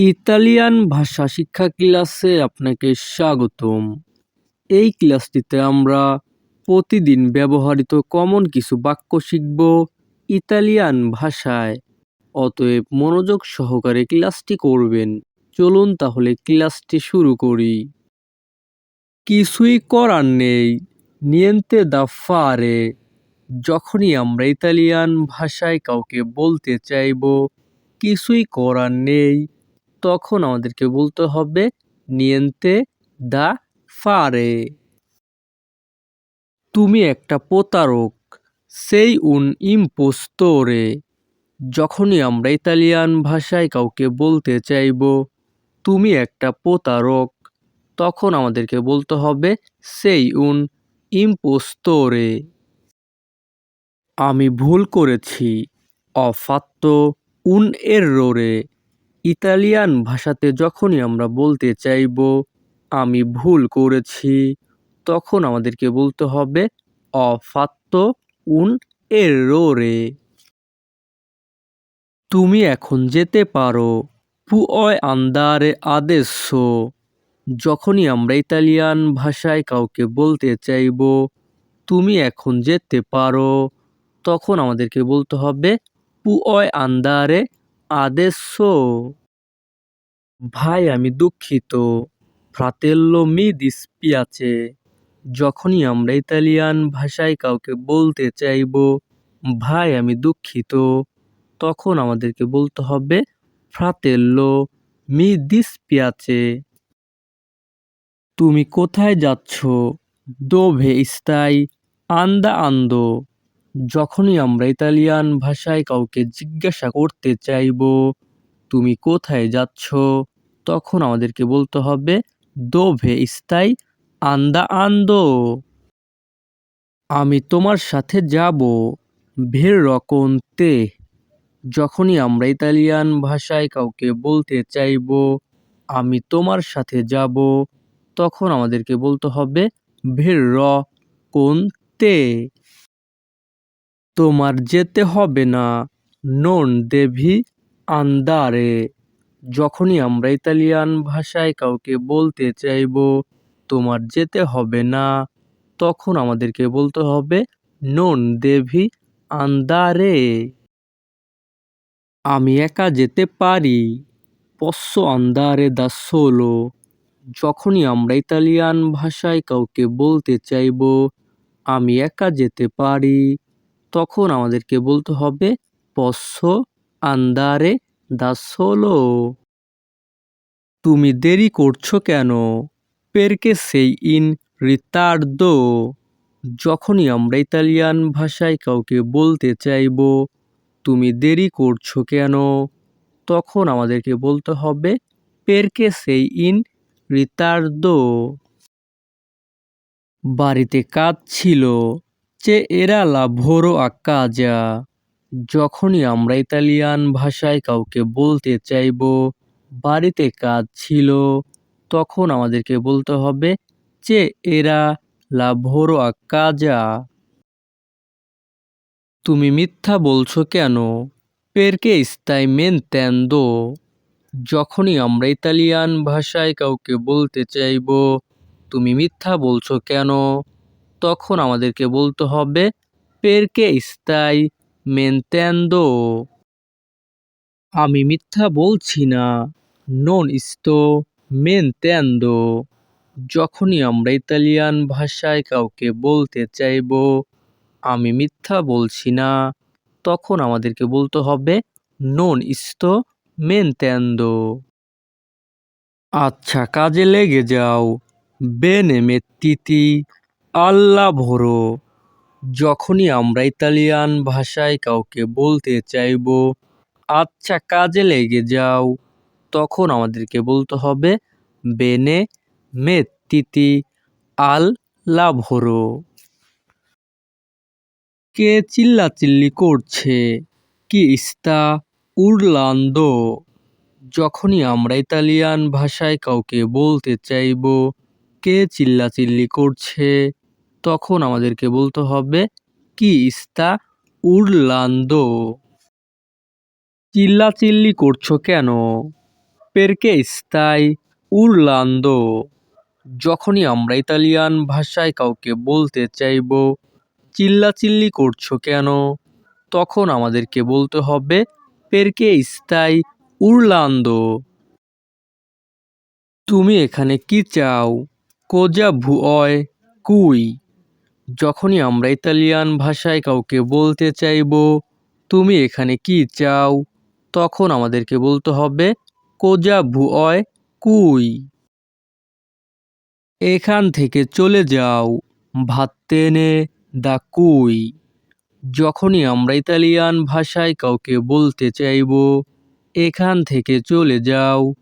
Italian ভাষা শিক্ষা ক্লাসে আপনাকে স্বাগতম। এই ক্লাসটিতে আমরা প্রতিদিন ব্যবহৃত কমন কিছু বাক্য শিখব ইতালিয়ান ভাষায়। অতএব মনোযোগ সহকারে ক্লাসটি করবেন। চলুন তাহলে ক্লাসটি শুরু করি। কিছুই করার নেই। নিয়েন্তে দা ফারে। যখনই আমরা ইতালিয়ান ভাষায় কাউকে বলতে চাইব, কিছুই করার নেই। তখন আমাদেরকে বলতে হবে, নিয়েন্তে দা ফারে। তুমি একটা প্রতারক, সেই উন ইম্পোস্তোরে। যখনই আমরা ইতালিয়ান ভাষায় কাউকে বলতে চাইব, তুমি একটা প্রতারক। তখন আমাদেরকে বলতে হবে, সেই উন ইম্পোস্তোরে। আমি ভুল করেছি, অফাত্ত উন এররোরে। ইতালিয়ান ভাষাতে যখনই আমরা বলতে চাইব, আমি ভুল করেছি তখন আমাদেরকে বলতে হবে অফাত্ত উন এররোরে তুমি এখন যেতে পারো পুঅয় আন্দারে আদেsso যখনই আমরা ইতালিয়ান ভাষায় কাউকে বলতে চাইব, তুমি এখন যেতে পারো তখন আমাদেরকে বলতে হবে পুঅয় আন্দারে আদেsso ভাই, আমি দুঃখিত। ফ্রাতেল্লো মি দিস্পিয়াচে যখনই আমরা ইতালিয়ান ভাষায় কাউকে বলতে চাইব, ভাই, আমি দুঃখিত। তখন আমাদেরকে বলতে হবে ফ্রাতেল্লো মি দিস্পিয়াচে তুমি কোথায় যাচ্ছ? দোভে স্তাই আন্দা আন্দো যখনই আমরা ইতালিয়ান ভাষায় কাউকে জিজ্ঞাসা করতে চাইব, তুমি কোথায় যাচ্ছ? তখন আমাদেরকে বলতে হবে, দোভে স্তাই আন্দা আন্দো। আমি তোমার সাথে যাব ভের রকম তে যখনই আমরা ইতালিয়ান ভাষায় কাউকে বলতে চাইব, আমি তোমার সাথে যাব, তখন আমাদেরকে বলতে হবে ভের র কোন তে তোমার যেতে হবে না। নন দেভি আন্দারে, যখনই আমরা ইতালিয়ান ভাষায় কাউকে বলতে চাইব, তোমার যেতে হবে না। তখন আমাদেরকে বলতে হবে, নন দেভি আন্দারে। আমি একা যেতে পারি। পস্য আন্দারে দা সোলো, যখনই আমরা ইতালিয়ান ভাষায় কাউকে বলতে চাইব, আমি একা যেতে পারি। তখন আমাদেরকে বলতে হবে, পস্য আন্দারে দা সোলো তুমি দেরি করছ কেন? পেরকে সেই ইন রিতার্দো। যখনই আমরা ইতালিয়ান ভাষায় কাউকে বলতে চাইব, তুমি দেরি করছ কেন? তখন আমাদেরকে বলতে হবে, পেরকে সেই ইন রিতার্দো। বাড়িতে কাজ ছিল। চে এরা লাভোরো আকাজা যখনই আমরা ইতালিয়ান ভাষায় কাউকে বলতে চাইব, বাড়িতে কাজ ছিল, তখন আমাদেরকে বলতে হবে চে এরা লাভোরো আকাজা তুমি মিথ্যা বলছো কেন? পেরকে স্তাই মেনতেন্দো যখনই আমরা ইতালিয়ান ভাষায় কাউকে বলতে চাইব, তুমি মিথ্যা বলছো কেন? তখন আমাদেরকে বলতে হবে, পেরকে স্তাই মেনতেন্দো। আমি মিথ্যা বলছি না, নন ইস্তো মেনতেন্দো। যখনই আমরা ইতালিয়ান ভাষায় কাউকে বলতে চাইব, আমি মিথ্যা বলছি না, তখন আমাদেরকে বলতে হবে, নন ইস্তো মেনতেন্দো। আচ্ছা কাজে লেগে যাও। বেনে মেত্তিতি আল্লা ভোরো, যখনই আমরা ইতালিয়ান ভাষায় কাউকে বলতে চাইব আচ্ছা কাজে লেগে যাও, তখন আমাদেরকে বলতে হবে, বেনে মেত্তিতি আল লাভোরো কে চিল্লাচিল্লি করছে, কি ইস্তা উরলান্দো যখনই আমরা ইতালিয়ান ভাষায় কাউকে বলতে চাইব, কে চিল্লাচিল্লি করছে তখন আমাদেরকে বলতে হবে, কি ইস্তা উরলান্দো চিল্লাচিল্লি করছ কেন? পেরকে ইস্তাই উরলান্দো যখনই আমরা ইতালিয়ান ভাষায় কাউকে বলতে চাইব, চিল্লাচিল্লি করছ কেন? তখন আমাদেরকে বলতে হবে পেরকে ইস্তাই উরলান্দো তুমি এখানে কি চাও? কোজা ভুয় কুই? যখনই আমরা ইতালিয়ান ভাষায় কাউকে বলতে চাইব, তুমি এখানে কি চাও? তখন আমাদেরকে বলতে হবে, কোজা ভুয় কুই? এখান থেকে চলে যাও, ভাত্তেনে দা কুই? যখনই আমরা ইতালিয়ান ভাষায় কাউকে বলতে চাইব, এখান থেকে চলে যাও,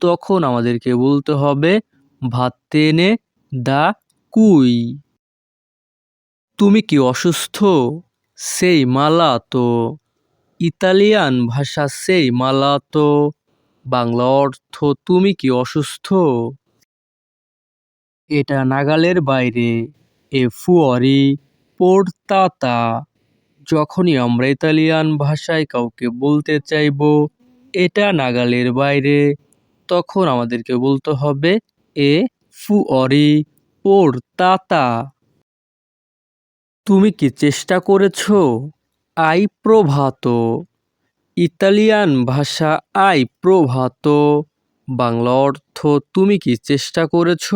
তখন আমাদেরকে বলতে হবে, ভাত্তেনে দা কুই? তুমি কি অসুস্থ? সেই মালা তো ইতালিয়ান ভাষা সেই মালা তো বাংলা অর্থ, তুমি কি অসুস্থ? এটা নাগালের বাইরে। এ ফুয়ারি পোর্তাতা। যখনই আমরা ইতালিয়ান ভাষায় কাউকে বলতে চাইব, এটা নাগালের বাইরে। তখন আমাদেরকে বলতে হবে, এ ফুয়ারি পোর্তাতা। তুমি কি চেষ্টা করেছ? আই প্রভাত। ইতালিয়ান ভাষা আই প্রভাত। বাংলা অর্থ তুমি কি চেষ্টা করেছ?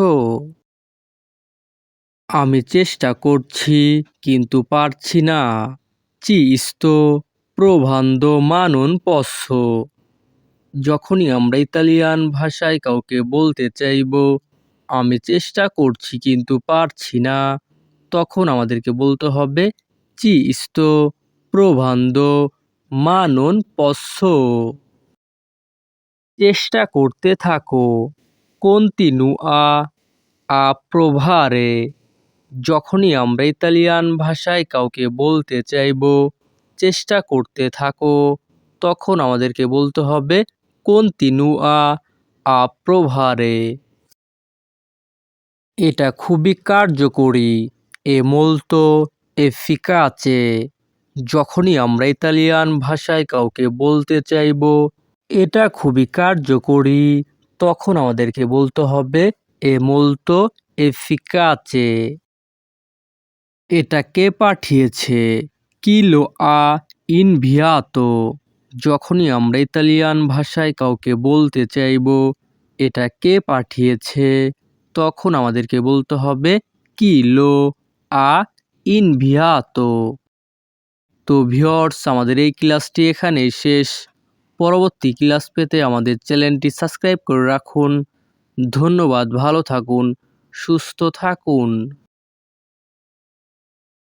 আমি চেষ্টা করছি, কিন্তু পারছি না। চিস্তো প্রভান্দ মানুন পশ্য যখনই আমরা ইতালিয়ান ভাষায় কাউকে বলতে চাইব, আমি চেষ্টা করছি, কিন্তু পারছি না। তখন আমাদেরকে বলতে হবে চিস্তো প্রভান্দ মানন পশ্য চেষ্টা করতে থাকো। কন্তিনু আ আ প্রভারে। যখনই আমরা ইতালিয়ান ভাষায় কাউকে বলতে চাইব, চেষ্টা করতে থাকো। তখন আমাদেরকে বলতে হবে কন্তিনুয়া আ প্রভারে। এটা খুবই কার্যকরী। এ মোলতো এফিকাচে যখনই আমরা ইতালিয়ান ভাষায় কাউকে বলতে চাইব, এটা খুবই কার্যকরী। তখন আমাদেরকে বলতে হবে, এ মোলতো এফিকাচে এটা কে পাঠিয়েছে? কিলো আ ইনভিয়াতো? যখনই আমরা ইতালিয়ান ভাষায় কাউকে বলতে চাইব, এটা কে পাঠিয়েছে? তখন আমাদেরকে বলতে হবে, কিলো আ ইন ইনভিয়াতো। তো ভিওর্স আমাদের এই ক্লাসটি এখানে শেষ। পরবর্তী ক্লাস পেতে আমাদের চ্যানেলটি সাবস্ক্রাইব করে রাখুন। ধন্যবাদ, ভালো থাকুন, সুস্থ থাকুন।